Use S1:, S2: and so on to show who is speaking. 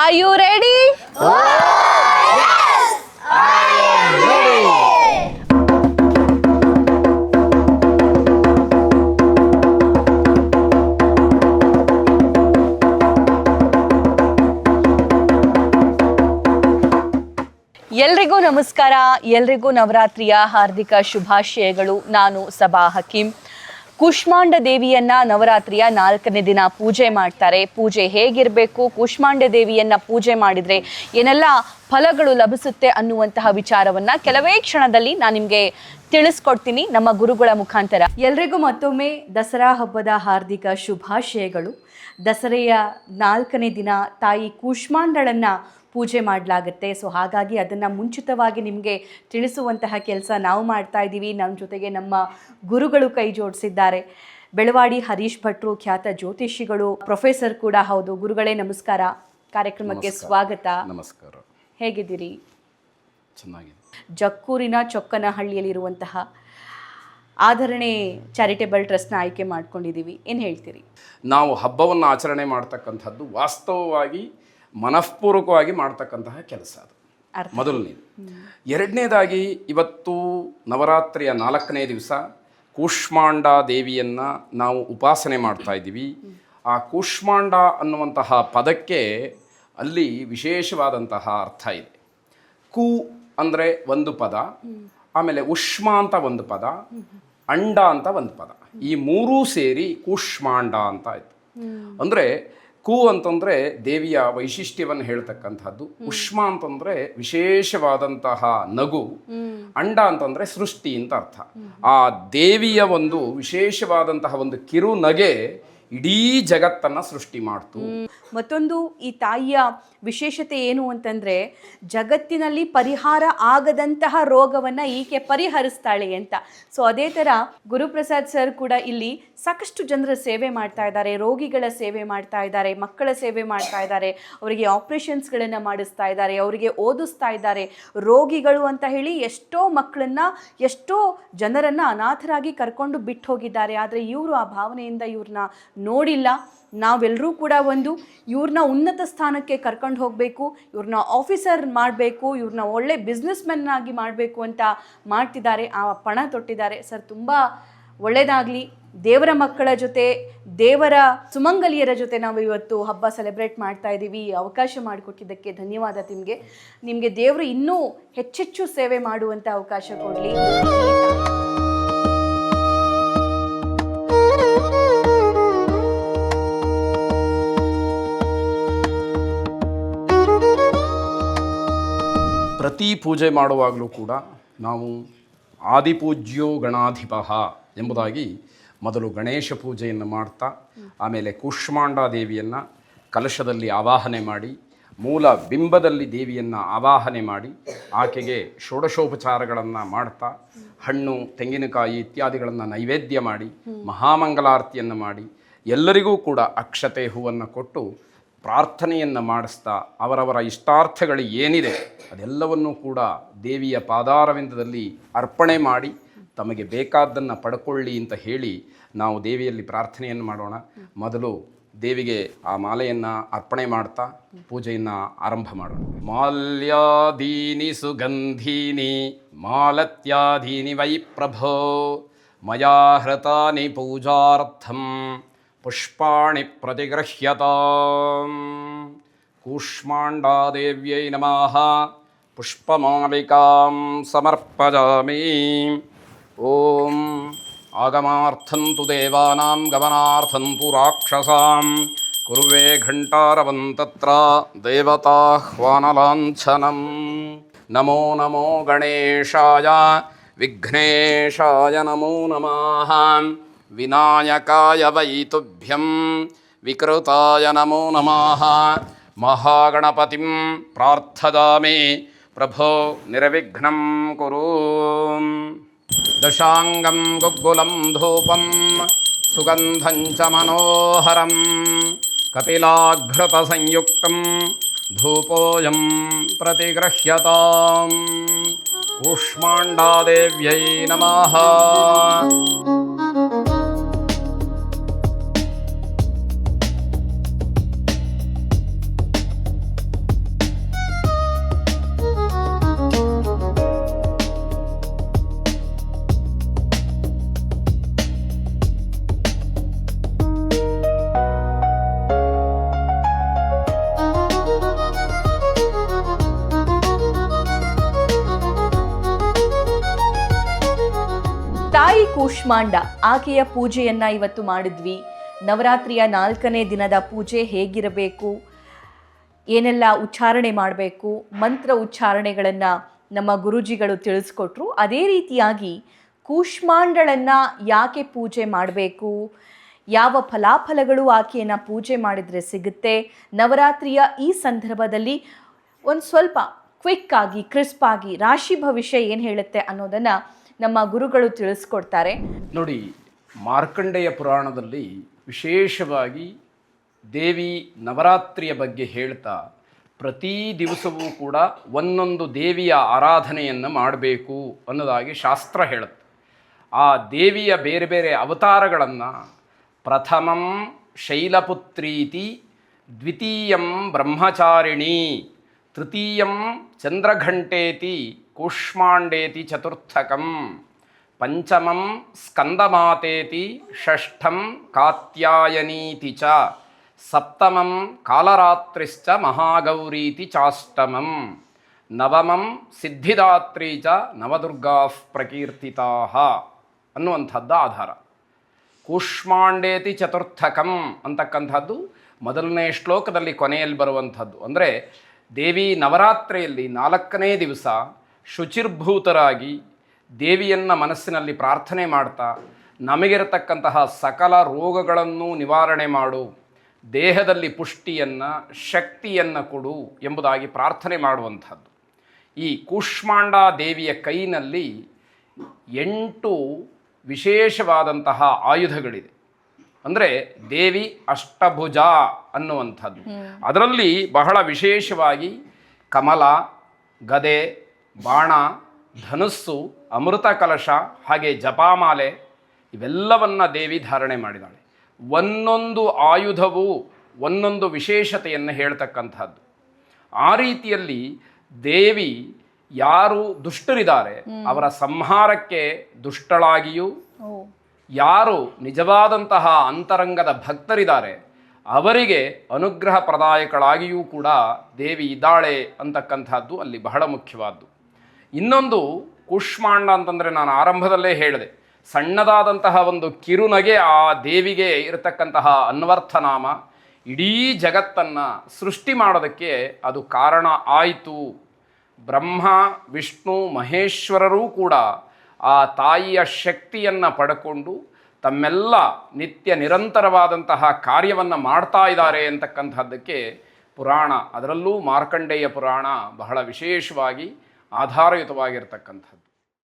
S1: Are you ready ಎಲ್ರಿಗೂ ನಮಸ್ಕಾರ. ಎಲ್ರಿಗೂ ನವರಾತ್ರಿಯ ಹಾರ್ದಿಕ ಶುಭಾಶಯಗಳು. ನಾನು ಸಬಾ ಹಕೀಂ. ಕುಷ್ಮಾಂಡ ದೇವಿಯನ್ನ ನವರಾತ್ರಿಯ ನಾಲ್ಕನೇ ದಿನ ಪೂಜೆ ಮಾಡ್ತಾರೆ. ಪೂಜೆ ಹೇಗಿರಬೇಕು, ಕುಷ್ಮಾಂಡ ದೇವಿಯನ್ನ ಪೂಜೆ ಮಾಡಿದ್ರೆ ಏನೆಲ್ಲ ಫಲಗಳು ಲಭಿಸುತ್ತೆ ಅನ್ನುವಂತಹ ವಿಚಾರವನ್ನ ಕೆಲವೇ ಕ್ಷಣದಲ್ಲಿ ನಾನು ನಿಮಗೆ ತಿಳಿಸ್ಕೊಡ್ತೀನಿ ನಮ್ಮ ಗುರುಗಳ ಮುಖಾಂತರ. ಎಲ್ರಿಗೂ ಮತ್ತೊಮ್ಮೆ ದಸರಾ ಹಬ್ಬದ ಹಾರ್ದಿಕ ಶುಭಾಶಯಗಳು. ದಸರೆಯ ನಾಲ್ಕನೇ ದಿನ ತಾಯಿ ಕೂಷ್ಮಾಂಡಳನ್ನ ಪೂಜೆ ಮಾಡಲಾಗುತ್ತೆ. ಸೊ ಹಾಗಾಗಿ ಅದನ್ನು ಮುಂಚಿತವಾಗಿ ನಿಮಗೆ ತಿಳಿಸುವಂತಹ ಕೆಲಸ ನಾವು ಮಾಡ್ತಾ ಇದ್ದೀವಿ. ನಮ್ಮ ಜೊತೆಗೆ ನಮ್ಮ ಗುರುಗಳು ಕೈ ಜೋಡಿಸಿದ್ದಾರೆ. ಬೆಳವಾಡಿ ಹರೀಶ್ ಭಟ್ರು ಖ್ಯಾತ ಜ್ಯೋತಿಷಿಗಳು ಪ್ರೊಫೆಸರ್ ಕೂಡ ಹೌದು. ಗುರುಗಳೇ ನಮಸ್ಕಾರ. ಕಾರ್ಯಕ್ರಮಕ್ಕೆ ಸ್ವಾಗತ.
S2: ನಮಸ್ಕಾರ.
S1: ಹೇಗಿದ್ದೀರಿ?
S2: ಚೆನ್ನಾಗಿದೆ.
S1: ಜಕ್ಕೂರಿನ ಚೊಕ್ಕನಹಳ್ಳಿಯಲ್ಲಿರುವಂತಹ ಆಧರಣೆ ಚಾರಿಟೇಬಲ್ ಟ್ರಸ್ಟ್ನ ಆಯ್ಕೆ ಮಾಡ್ಕೊಂಡಿದ್ದೀವಿ. ಏನು ಹೇಳ್ತೀರಿ?
S2: ನಾವು ಹಬ್ಬವನ್ನು ಆಚರಣೆ ಮಾಡ್ತಕ್ಕಂಥದ್ದು ವಾಸ್ತವವಾಗಿ ಮನಃಪೂರ್ವಕವಾಗಿ ಮಾಡ್ತಕ್ಕಂತಹ ಕೆಲಸ ಅದು.
S1: ಮೊದಲನೇ
S2: ಮೊದಲನೇದು. ಎರಡನೇದಾಗಿ ಇವತ್ತು ನವರಾತ್ರಿಯ ನಾಲ್ಕನೇ ದಿವಸ ಕೂಷ್ಮಾಂಡ ದೇವಿಯನ್ನು ನಾವು ಉಪಾಸನೆ ಮಾಡ್ತಾ ಇದ್ದೀವಿ. ಆ ಕೂಷ್ಮಾಂಡ ಅನ್ನುವಂತಹ ಪದಕ್ಕೆ ಅಲ್ಲಿ ವಿಶೇಷವಾದಂತಹ ಅರ್ಥ ಇದೆ. ಕು ಅಂದರೆ ಒಂದು ಪದ ಆಮೇಲೆ ಉಷ್ಮ ಅಂತ ಒಂದು ಪದ ಅಂಡ ಅಂತ ಒಂದು ಪದ. ಈ ಮೂರೂ ಸೇರಿ ಕೂಷ್ಮಾಂಡ ಅಂತ ಆಯಿತು. ಅಂದರೆ ಕು ಅಂತಂದ್ರೆ ದೇವಿಯ ವೈಶಿಷ್ಟ್ಯವನ್ನು ಹೇಳ್ತಕ್ಕಂಥದ್ದು. ಉಷ್ಮ ಅಂತಂದ್ರೆ ವಿಶೇಷವಾದಂತಹ ನಗು. ಅಂಡ ಅಂತಂದ್ರೆ ಸೃಷ್ಟಿ ಅಂತ ಅರ್ಥ. ಆ ದೇವಿಯ ಒಂದು ವಿಶೇಷವಾದಂತಹ ಒಂದು ಕಿರು ನಗೆ ಇಡೀ ಜಗತ್ತನ್ನ ಸೃಷ್ಟಿ ಮಾಡ್ತು.
S1: ಮತ್ತೊಂದು ಈ ತಾಯಿಯ ವಿಶೇಷತೆ ಏನು ಅಂತಂದ್ರೆ, ಜಗತ್ತಿನಲ್ಲಿ ಪರಿಹಾರ ಆಗದಂತಹ ರೋಗವನ್ನ ಈಕೆ ಪರಿಹರಿಸ್ತಾಳೆ ಅಂತ. ಸೊ ಅದೇ ತರ ಗುರುಪ್ರಸಾದ್ ಸರ್ ಕೂಡ ಇಲ್ಲಿ ಸಾಕಷ್ಟು ಜನರ ಸೇವೆ ಮಾಡ್ತಾ ಇದ್ದಾರೆ, ರೋಗಿಗಳ ಸೇವೆ ಮಾಡ್ತಾ ಇದ್ದಾರೆ, ಮಕ್ಕಳ ಸೇವೆ ಮಾಡ್ತಾ ಇದ್ದಾರೆ, ಅವರಿಗೆ ಆಪರೇಷನ್ಸ್ಗಳನ್ನು ಮಾಡಿಸ್ತಾ ಇದ್ದಾರೆ, ಅವರಿಗೆ ಓದಿಸ್ತಾ ಇದ್ದಾರೆ. ರೋಗಿಗಳು ಅಂತ ಹೇಳಿ ಎಷ್ಟೋ ಮಕ್ಕಳನ್ನ, ಎಷ್ಟೋ ಜನರನ್ನ ಅನಾಥರಾಗಿ ಕರ್ಕೊಂಡು ಬಿಟ್ಟು ಹೋಗಿದ್ದಾರೆ. ಆದರೆ ಇವರು ಆ ಭಾವನೆಯಿಂದ ಇವ್ರನ್ನ ನೋಡಿಲ್ಲ. ನಾವೆಲ್ಲರೂ ಕೂಡ ಒಂದು ಇವ್ರನ್ನ ಉನ್ನತ ಸ್ಥಾನಕ್ಕೆ ಕರ್ಕೊಂಡು ಹೋಗಬೇಕು ಇವ್ರನ್ನ ಆಫೀಸರ್ ಮಾಡಬೇಕು ಇವ್ರನ್ನ ಒಳ್ಳೆ ಬಿಸ್ನೆಸ್ ಆಗಿ ಮಾಡಬೇಕು ಅಂತ ಮಾಡ್ತಿದ್ದಾರೆ. ಆ ಪಣ ತೊಟ್ಟಿದ್ದಾರೆ. ಸರ್ ತುಂಬ ಒಳ್ಳೆಯದಾಗಲಿ ದೇವರ ಮಕ್ಕಳ ಜೊತೆ, ದೇವರ ಸುಮಂಗಲಿಯರ ಜೊತೆ ನಾವು ಇವತ್ತು ಹಬ್ಬ ಸೆಲೆಬ್ರೇಟ್ ಮಾಡ್ತಾ ಇದ್ದೀವಿ ಅವಕಾಶ ಮಾಡಿಕೊಟ್ಟಿದ್ದಕ್ಕೆ ಧನ್ಯವಾದ ನಿಮಗೆ ನಿಮಗೆ ದೇವರು ಇನ್ನೂ ಹೆಚ್ಚೆಚ್ಚು ಸೇವೆ ಮಾಡುವಂಥ ಅವಕಾಶ ಕೊಡಲಿ.
S2: ಪ್ರತಿ ಪೂಜೆ ಮಾಡುವಾಗಲೂ ಕೂಡ ನಾವು ಆದಿಪೂಜ್ಯೋ ಗಣಾಧಿಪ ಎಂಬುದಾಗಿ ಮೊದಲು ಗಣೇಶ ಪೂಜೆಯನ್ನು ಮಾಡ್ತಾ, ಆಮೇಲೆ ಕೂಷ್ಮಾಂಡ ದೇವಿಯನ್ನು ಕಲಶದಲ್ಲಿ ಆವಾಹನೆ ಮಾಡಿ, ಮೂಲ ಬಿಂಬದಲ್ಲಿ ದೇವಿಯನ್ನು ಆವಾಹನೆ ಮಾಡಿ, ಆಕೆಗೆ ಷೋಡಶೋಪಚಾರಗಳನ್ನು ಮಾಡ್ತಾ, ಹಣ್ಣು, ತೆಂಗಿನಕಾಯಿ ಇತ್ಯಾದಿಗಳನ್ನು ನೈವೇದ್ಯ ಮಾಡಿ, ಮಹಾಮಂಗಲಾರತಿಯನ್ನು ಮಾಡಿ, ಎಲ್ಲರಿಗೂ ಕೂಡ ಅಕ್ಷತೆ ಹೂವನ್ನು ಕೊಟ್ಟು ಪ್ರಾರ್ಥನೆಯನ್ನು ಮಾಡಿಸ್ತಾ ಅವರವರ ಇಷ್ಟಾರ್ಥಗಳು ಏನಿದೆ ಅದೆಲ್ಲವನ್ನೂ ಕೂಡ ದೇವಿಯ ಪಾದಾರವಿಂದದಲ್ಲಿ ಅರ್ಪಣೆ ಮಾಡಿ ತಮಗೆ ಬೇಕಾದ್ದನ್ನು ಪಡ್ಕೊಳ್ಳಿ ಅಂತ ಹೇಳಿ ನಾವು ದೇವಿಯಲ್ಲಿ ಪ್ರಾರ್ಥನೆಯನ್ನು ಮಾಡೋಣ. ಮೊದಲು ದೇವಿಗೆ ಆ ಮಾಲೆಯನ್ನು ಅರ್ಪಣೆ ಮಾಡ್ತಾ ಪೂಜೆಯನ್ನು ಆರಂಭ ಮಾಡೋಣ. ಮಾಲ್ಯಾದೀನಿ ಸುಗಂಧೀನಿ ಮಾಲತ್ಯಾದೀನಿ ವೈ ಪ್ರಭೋ ಮಯಾ ಹೃತಾನಿ ಪೂಜಾರ್ಥಂ. पुष्पा प्रतिगृह्यता कूष्माण्डादेव्यै नमः। पुष्पमालिकां समर्पयामि। ॐ आगमार्थं तु देवानां गमनार्थं तु राक्षसां। कुर्वे घण्टारवं तत्र देवताह्वानलाञ्छनम् नमो नमो गणेशाय, विघ्नेशाय नमो नमः। विनायकाय वै तुभ्यं विकृताय नमो नमः। महागणपतिं प्रार्थदामि। प्रभो निर्विघ्नं कुरु। दशाङ्गं गुग्गुलं धूपं सुगन्धं च मनोहरं कपिलाघृतसंयुक्तं धूपोऽयं प्रतिगृह्यताम्। कूष्माण्डादेव्यै नमः।
S1: ಕೂಷ್ಮಾಂಡ, ಆಕೆಯ ಪೂಜೆಯನ್ನು ಇವತ್ತು ಮಾಡಿದ್ವಿ. ನವರಾತ್ರಿಯ ನಾಲ್ಕನೇ ದಿನದ ಪೂಜೆ ಹೇಗಿರಬೇಕು? ಏನೆಲ್ಲ ಉಚ್ಚಾರಣೆ ಮಾಡಬೇಕು? ಮಂತ್ರ ಉಚ್ಚಾರಣೆಗಳನ್ನು ನಮ್ಮ ಗುರುಜಿಗಳು ತಿಳಿಸ್ಕೊಟ್ರು. ಅದೇ ರೀತಿಯಾಗಿ ಕೂಷ್ಮಾಂಡಳನ್ನು ಯಾಕೆ ಪೂಜೆ ಮಾಡಬೇಕು? ಯಾವ ಫಲಾಫಲಗಳು ಆಕೆಯನ್ನು ಪೂಜೆ ಮಾಡಿದರೆ ಸಿಗುತ್ತೆ? ನವರಾತ್ರಿಯ ಈ ಸಂದರ್ಭದಲ್ಲಿ ಒಂದು ಸ್ವಲ್ಪ ಕ್ವಿಕ್ಕಾಗಿ ಕ್ರಿಸ್ಪಾಗಿ, ರಾಶಿ ಭವಿಷ್ಯ ಏನು ಹೇಳುತ್ತೆ ಅನ್ನೋದನ್ನು ನಮ್ಮ ಗುರುಗಳು ತಿಳಿಸ್ಕೊಡ್ತಾರೆ.
S2: ನೋಡಿ, ಮಾರ್ಕಂಡೇಯ ಪುರಾಣದಲ್ಲಿ ವಿಶೇಷವಾಗಿ ದೇವಿ ನವರಾತ್ರಿಯ ಬಗ್ಗೆ ಹೇಳ್ತಾ, ಪ್ರತಿ ದಿವಸವೂ ಕೂಡ ಒಂದೊಂದು ದೇವಿಯ ಆರಾಧನೆಯನ್ನು ಮಾಡಬೇಕು ಅನ್ನೋದಾಗಿ ಶಾಸ್ತ್ರ ಹೇಳುತ್ತೆ. ಆ ದೇವಿಯ ಬೇರೆ ಬೇರೆ ಅವತಾರಗಳನ್ನು ಪ್ರಥಮಂ ಶೈಲಪುತ್ರೀತಿ, ದ್ವಿತೀಯಂ ಬ್ರಹ್ಮಚಾರಿಣಿ ತೃತೀಯಂ ಚಂದ್ರಘಂಟೇತಿ ಕೂಷ್ಮಾಂಡೇತಿ ಚತುರ್ಥಕಂ, ಪಂಚಮಂ ಸ್ಕಂದಮಾತೇತಿ, ಷಷ್ಠಂ ಕಾತ್ಯಾಯನೀತಿ ಚ, ಸಪ್ತಮಂ ಕಾಲರಾತ್ರಿಶ್ಚ ಮಹಾಗೌರೀತಿ ಚಾಷ್ಟಮಂ, ನವಮಂ ಸಿದ್ಧಿದಾತ್ರಿ ಚ ನವದುರ್ಗಾ ಪ್ರಕೀರ್ತಿತಾ ಅನ್ನುವಂಥದ್ದು ಆಧಾರ. ಕೂಷ್ಮಾಂಡೇತಿ ಚತುರ್ಥಕಂ ಅಂತಕ್ಕಂಥದ್ದು ಮೊದಲನೇ ಶ್ಲೋಕದಲ್ಲಿ ಕೊನೆಯಲ್ಲಿ ಬರುವಂಥದ್ದು. ಅಂದರೆ ದೇವಿ ನವರಾತ್ರಿಯಲ್ಲಿ ನಾಲ್ಕನೇ ದಿವಸ ಶುಚಿರ್ಭೂತರಾಗಿ ದೇವಿಯನ್ನು ಮನಸ್ಸಿನಲ್ಲಿ ಪ್ರಾರ್ಥನೆ ಮಾಡ್ತಾ ನಮಗಿರತಕ್ಕಂತಹ ಸಕಲ ರೋಗಗಳನ್ನು ನಿವಾರಣೆ ಮಾಡು, ದೇಹದಲ್ಲಿ ಪುಷ್ಟಿಯನ್ನು, ಶಕ್ತಿಯನ್ನು ಕೊಡು ಎಂಬುದಾಗಿ ಪ್ರಾರ್ಥನೆ ಮಾಡುವಂಥದ್ದು. ಈ ಕೂಷ್ಮಾಂಡ ದೇವಿಯ ಕೈನಲ್ಲಿ ಎಂಟು ವಿಶೇಷವಾದಂತಹ ಆಯುಧಗಳಿದೆ. ಅಂದರೆ ದೇವಿ ಅಷ್ಟಭುಜ ಅನ್ನುವಂಥದ್ದು. ಅದರಲ್ಲಿ ಬಹಳ ವಿಶೇಷವಾಗಿ ಕಮಲ ಗದೆ ಬಾಣ ಧನುಸ್ಸು ಅಮೃತ ಕಲಶ ಹಾಗೆ ಜಪಾಮಾಲೆ ಇವೆಲ್ಲವನ್ನು ದೇವಿ ಧಾರಣೆ ಮಾಡಿದಾಳೆ. ಒಂದೊಂದು ಆಯುಧವು ಒಂದೊಂದು ವಿಶೇಷತೆಯನ್ನು ಹೇಳ್ತಕ್ಕಂಥದ್ದು. ಆ ರೀತಿಯಲ್ಲಿ ದೇವಿ ಯಾರು ದುಷ್ಟರಿದ್ದಾರೆ ಅವರ ಸಂಹಾರಕ್ಕೆ ದುಷ್ಟಳಾಗಿಯೂ ಯಾರು ನಿಜವಾದಂತಹ ಅಂತರಂಗದ ಭಕ್ತರಿದ್ದಾರೆ, ಅವರಿಗೆ ಅನುಗ್ರಹ ಪ್ರದಾಯಕಳಾಗಿಯೂ ಕೂಡ ದೇವಿ ಇದ್ದಾಳೆ ಅಂತಕ್ಕಂಥದ್ದು ಅಲ್ಲಿ ಬಹಳ ಮುಖ್ಯವಾದ್ದು. ಇನ್ನೊಂದು ಕುಷ್ಮಾಂಡ ಅಂತಂದರೆ ನಾನು ಆರಂಭದಲ್ಲೇ ಹೇಳಿದೆ, ಸಣ್ಣದಾದಂತಹ ಒಂದು ಕಿರುನಗೆ ಆ ದೇವಿಗೆ ಇರತಕ್ಕಂತಹ ಅನ್ವರ್ಥನಾಮ ಇಡೀ ಜಗತ್ತನ್ನು ಸೃಷ್ಟಿ ಮಾಡೋದಕ್ಕೆ ಅದು ಕಾರಣ ಆಯಿತು. ಬ್ರಹ್ಮ, ವಿಷ್ಣು, ಮಹೇಶ್ವರರೂ ಕೂಡ ಆ ತಾಯಿಯ ಶಕ್ತಿಯನ್ನು ಪಡ್ಕೊಂಡು ತಮ್ಮೆಲ್ಲ ನಿತ್ಯ ನಿರಂತರವಾದಂತಹ ಕಾರ್ಯವನ್ನು ಮಾಡ್ತಾ ಇದ್ದಾರೆ ಅಂತಕ್ಕಂಥದ್ದಕ್ಕೆ ಪುರಾಣ, ಅದರಲ್ಲೂ ಮಾರ್ಕಂಡೇಯ ಪುರಾಣ ಬಹಳ ವಿಶೇಷವಾಗಿ ಆಧಾರಯುತವಾಗಿರ್ತಕ್ಕಂಥದ್ದು.